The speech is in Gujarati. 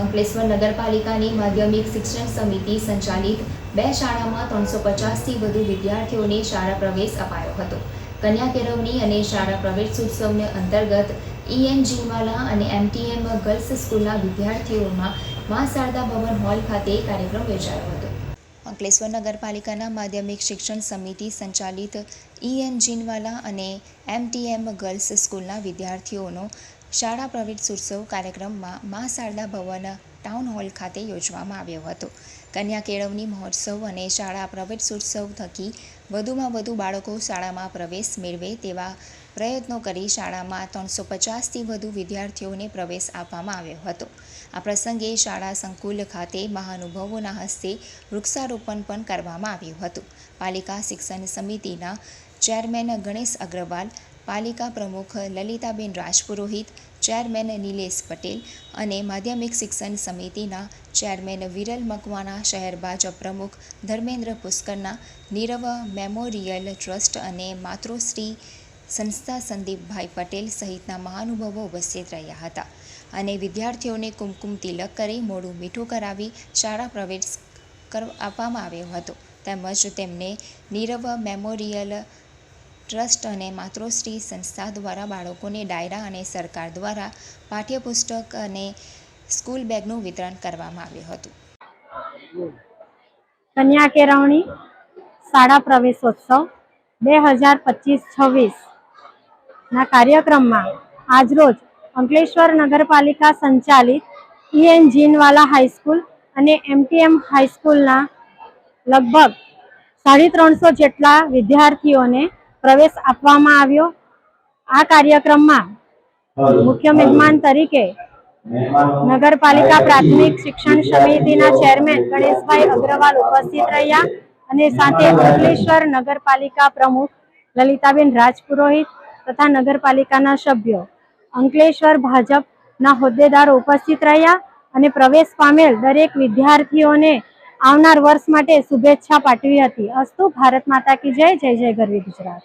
અંકલેશ્વર નગરપાલિકાની માધ્યમિક શિક્ષણ સમિતિ સંચાલિત બે શાળામાં ત્રણસો પચાસથી વધુ વિદ્યાર્થીઓને શાળા પ્રવેશ અપાયો હતો. કન્યા કેળવણી અને શાળા પ્રવેશ ઉત્સવને અંતર્ગત ઈએન જીનવાલા અને એમટીએમ ગર્લ્સ સ્કૂલના વિદ્યાર્થીઓમાં મા શારદા ભવન હોલ ખાતે કાર્યક્રમ યોજાયો હતો. અંકલેશ્વર નગરપાલિકાના માધ્યમિક શિક્ષણ સમિતિ સંચાલિત ઈએન જીનવાલા અને એમટીએમ ગર્લ્સ સ્કૂલના વિદ્યાર્થીઓનો શાળા પ્રવેશોત્સવ કાર્યક્રમમાં મા શારદા ભવન ટાઉન હોલ ખાતે યોજવામાં આવ્યો હતો. કન્યા કેળવણી મહોત્સવ અને શાળા પ્રવેશોત્સવ થકી વધુમાં વધુ બાળકો શાળામાં પ્રવેશ મેળવે તેવા પ્રયત્નો કરી શાળામાં ત્રણસો પચાસથી વધુ વિદ્યાર્થીઓને પ્રવેશ આપવામાં આવ્યો હતો. આ પ્રસંગે શાળા સંકુલ ખાતે મહાનુભાવોના હસ્તે વૃક્ષારોપણ પણ કરવામાં આવ્યું હતું. પાલિકા શિક્ષણ સમિતિના ચેરમેન ગણેશ અગ્રવાલ, પાલિકા પ્રમુખ લલિતાબેન રાજપુરોહિત, ચેરમેન નિલેશ પટેલ અને માધ્યમિક શિક્ષણ સમિતિના ચેરમેન વિરલ મકવાણા, શહેર ભાજપ પ્રમુખ ધર્મેન્દ્ર પુષ્કરના, નીરવ મેમોરિયલ ટ્રસ્ટ અને માતૃશ્રી સંસ્થા સંદીપભાઈ પટેલ સહિતના મહાનુભાવો ઉપસ્થિત રહ્યા હતા અને વિદ્યાર્થીઓને કુમકુમ તિલક કરી મોડું મીઠું કરાવી શાળા પ્રવેશ આપવામાં આવ્યો હતો. તેમજ તેમને નીરવ મેમોરિયલ ટ્રસ્ટ અને માતૃશ્રી સંસ્થા દ્વારા બાળકોને ડાયરા અને સરકાર દ્વારા પાઠ્યપુસ્તક અને સ્કૂલ બેગનું વિતરણ કરવામાં આવ્યું હતું. કન્યા કેળવણી શાળા પ્રવેશોત્સવ બે હજાર પચીસ છવ્વીસ ના કાર્યક્રમમાં આજરોજ અંકલેશ્વર નગરપાલિકા સંચાલિત ઈએન જીનવાલા હાઈસ્કૂલ અને એમટીએમ હાઈસ્કૂલના લગભગ સાડી ત્રણસો જેટલા વિદ્યાર્થીઓને પ્રવેશ આપવામાં આવ્યો. આ કાર્યક્રમમાં મુખ્ય મહેમાન તરીકે નગરપાલિકા પ્રાથમિક શિક્ષણ સમિતિના ચેરમેન ગણેશભાઈ અગ્રવાલ ઉપસ્થિત રહ્યા અને સાથે અંકલેશ્વર નગરપાલિકા પ્રમુખ લલિતાબેન રાજપુરોહિત તથા નગરપાલિકાના સભ્યો. અંકલેશ્વર ભાજપના હોદ્દેદારો ઉપસ્થિત રહ્યા અને પ્રવેશ પામેલ દરેક વિદ્યાર્થીઓને આવનાર વર્ષ માટે શુભેચ્છા પાઠવી હતી. અસ્તુ, ભારત માતા કી જય જય જય, ગરવી ગુજરાત.